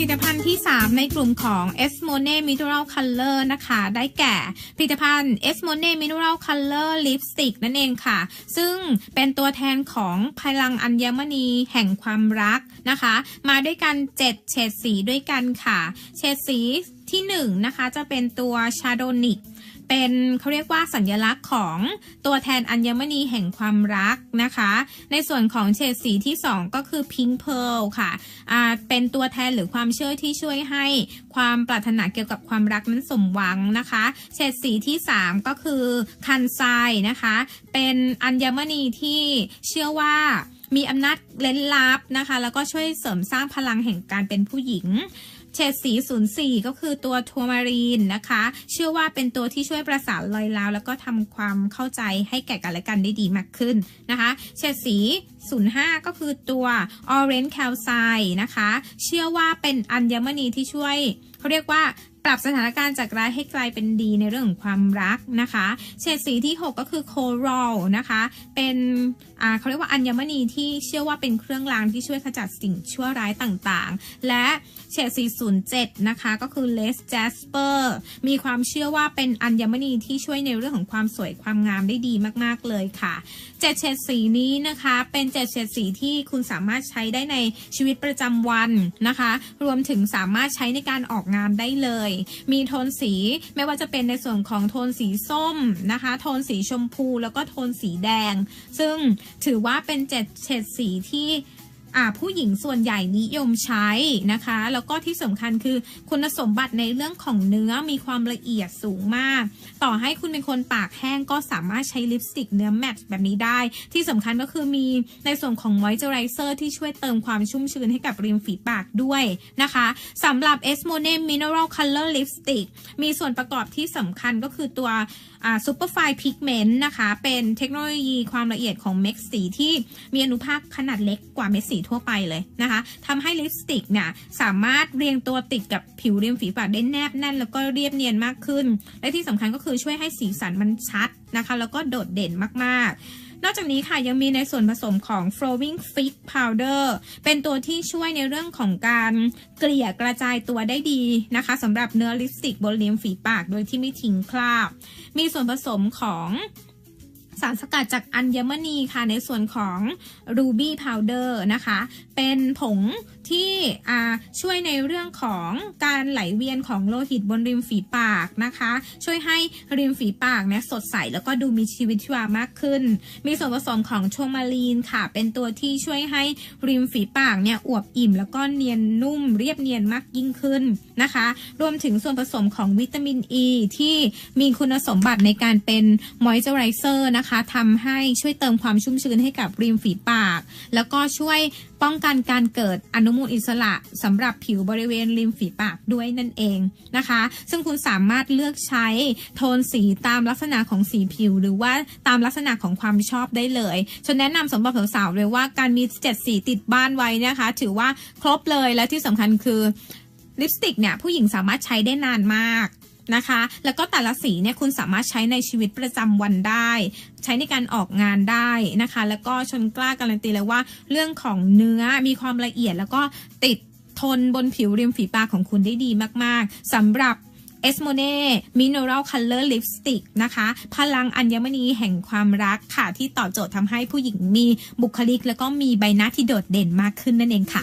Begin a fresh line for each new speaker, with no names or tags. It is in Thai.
ลิตภัณฑ์ที่ 3 ในกลุ่มของ e s m o n e Mineral Color นะคะ ได้แก่ผลิตภัณฑ์ e s m o n e Mineral Color Lipstick นั่นเองค่ะ ซึ่งเป็นตัวแทนของพลังอัญมณีแห่งความรักนะคะ มาด้วยกัน 7 เฉดสีด้วยกันค่ะ เฉดสี ที่1นะคะจะเป็นตัว Chardonnay เป็นเขาเรียกว่าสัญลักษณ์ของตัวแทนอัญมณีแห่งความรักนะคะ ในส่วนของเฉดสีที่ 2 ก็คือ Pink Pearl ค่ะเป็นตัวแทนหรือความเชื่อที่ช่วยให้ความปรารถนาเกี่ยวกับความรักนั้นสมหวังนะคะเฉดสีที่ 3 ก็คือคันไซนะคะ เป็นอัญมณีที่เชื่อว่ามีอำนาจเล้นลับนะคะ แล้วก็ช่วยเสริมสร้างพลังแห่งการเป็นผู้หญิง เฉดสี 04 ก็คือตัวทัวมารีนนะคะ เชื่อว่าเป็นตัวที่ช่วยประสานรอยร้าว แล้วก็ทำความเข้าใจให้แก่กันและกันได้ดีมากขึ้นนะคะเฉดสี 05 ก็คือตัวออเรนจ์แคลไซนะคะ เชื่อว่าเป็นอัญมณีที่ช่วยเขาเรียกว่า ปรับสถานการณ์จากร้ายให้กลายเป็นดีในเรื่องของความรักนะคะ เฉดสีที่ 6 ก็คือ Coral นะคะ เป็นอ่าเขาเรียกว่าอัญมณีที่เชื่อว่าเป็นเครื่องรางที่ช่วยขจัดสิ่งชั่วร้ายต่างๆ และเฉดสี07นะคะก็คือ Les Jasper มีความเชื่อว่าเป็นอัญมณีที่ช่วยในเรื่องของความสวยความงามได้ดีมากๆเลยค่ะเจ็ดเฉดสีนี้นะคะเป็นเจ็ดเฉดสีที่คุณสามารถใช้ได้ในชีวิตประจำวันนะคะ รวมถึงสามารถใช้ในการออกงานได้เลยมีโทนสีไม่ว่าจะเป็นในส่วนของโทนสีส้มนะคะ โทนสีชมพูแล้วก็โทนสีแดง ซึ่งถือว่าเป็นเจ็ดเฉดสีที่ อ่าผู้หญิงส่วนใหญ่นิยมใช้นะคะ แล้วก็ที่สำคัญคือคุณสมบัติในเรื่องของเนื้อมีความละเอียดสูงมาก ต่อให้คุณเป็นคนปากแห้งก็สามารถใช้ลิปสติกเนื้อแมตต์แบบนี้ได้ ที่สำคัญก็คือมีในส่วนของมอยเจอไรเซอร์ที่ช่วยเติมความชุ่มชื้นให้กับริมฝีปากด้วยนะคะสำหรับ e s m o n e Mineral Color Lipstick มีส่วนประกอบที่สำคัญก็คือตัว ซูเปอร์ไฟพิกเมนต์นะคะ เป็นเทคโนโลยีความละเอียดของเม็ดสีที่มีอนุภาคขนาดเล็กกว่าเม็ดสีทั่วไปเลยนะคะทำให้ลิปสติกเนี่ยสามารถเรียงตัวติดกับผิวริมฝีปากได้แนบแน่น แล้วก็เรียบเนียนมากขึ้น และที่สำคัญก็คือช่วยให้สีสันมันชัดนะคะ แล้วก็โดดเด่นมากๆ นอกจากนี้ค่ะยังมีในส่วนผสมของ flowing fig powder เป็นตัวที่ช่วยในเรื่องของการเกลี่ยกระจายตัวได้ดีนะคะสำหรับเนื้อลิปสติกบนริมฝีปากโดยที่ไม่ทิ้งคราบ มีส่วนผสมของ สารสกัดจากอัญมณีค่ะในส่วนของ ruby powder นะคะ เป็นผงที่ช่วยในเรื่องของการไหลเวียนของโลหิตบนริมฝีปากนะคะ ช่วยให้ริมฝีปากเนี่ยสดใสแล้วก็ดูมีชีวิตชีวามากขึ้น มีส่วนผสมของโชมาลีนค่ะ เป็นตัวที่ช่วยให้ริมฝีปากเนี่ยอวบอิ่ม แล้วก็เนียนนุ่มเรียบเนียนมากยิ่งขึ้นนะคะ รวมถึงส่วนผสมของวิตามินอ e ีที่มีคุณสมบัติในการเป็นมอยเจอไรเซอร์นะคะทำให้ช่วยเติมความชุ่มชื้นให้กับริมฝีปาก แล้วก็ช่วยป้องกันการเกิดอนุมูลอิสระสำหรับผิวบริเวณริมฝีปากด้วยนั่นเองนะคะ ซึ่งคุณสามารถเลือกใช้โทนสีตามลักษณะของสีผิว หรือว่าตามลักษณะของความชอบได้เลยฉันแนะนำสำหรับสาวๆเลยว่าการมีเจ็ดสีติดบ้านไว้นะคะ ถือว่าครบเลยและที่สำคัญคือลิปสติกเนี่ยผู้หญิงสามารถใช้ได้นานมาก นะคะ แล้วก็แต่ละสีเนี่ยคุณสามารถใช้ในชีวิตประจำวันได้ ใช้ในการออกงานได้นะคะ แล้วก็ชนกล้าการันตีเลยว่าเรื่องของเนื้อมีความละเอียดแล้วก็ติดทนบนผิวริมฝีปากของคุณได้ดีมากๆสำหรับ e s m o n e Mineral Color Lipstick นะคะ พลังอัญมณีแห่งความรักค่ะ ที่ตอบโจทย์ทำให้ผู้หญิงมีบุคลิก แล้วก็มีใบหน้าที่โดดเด่นมากขึ้นนั่นเองค่ะ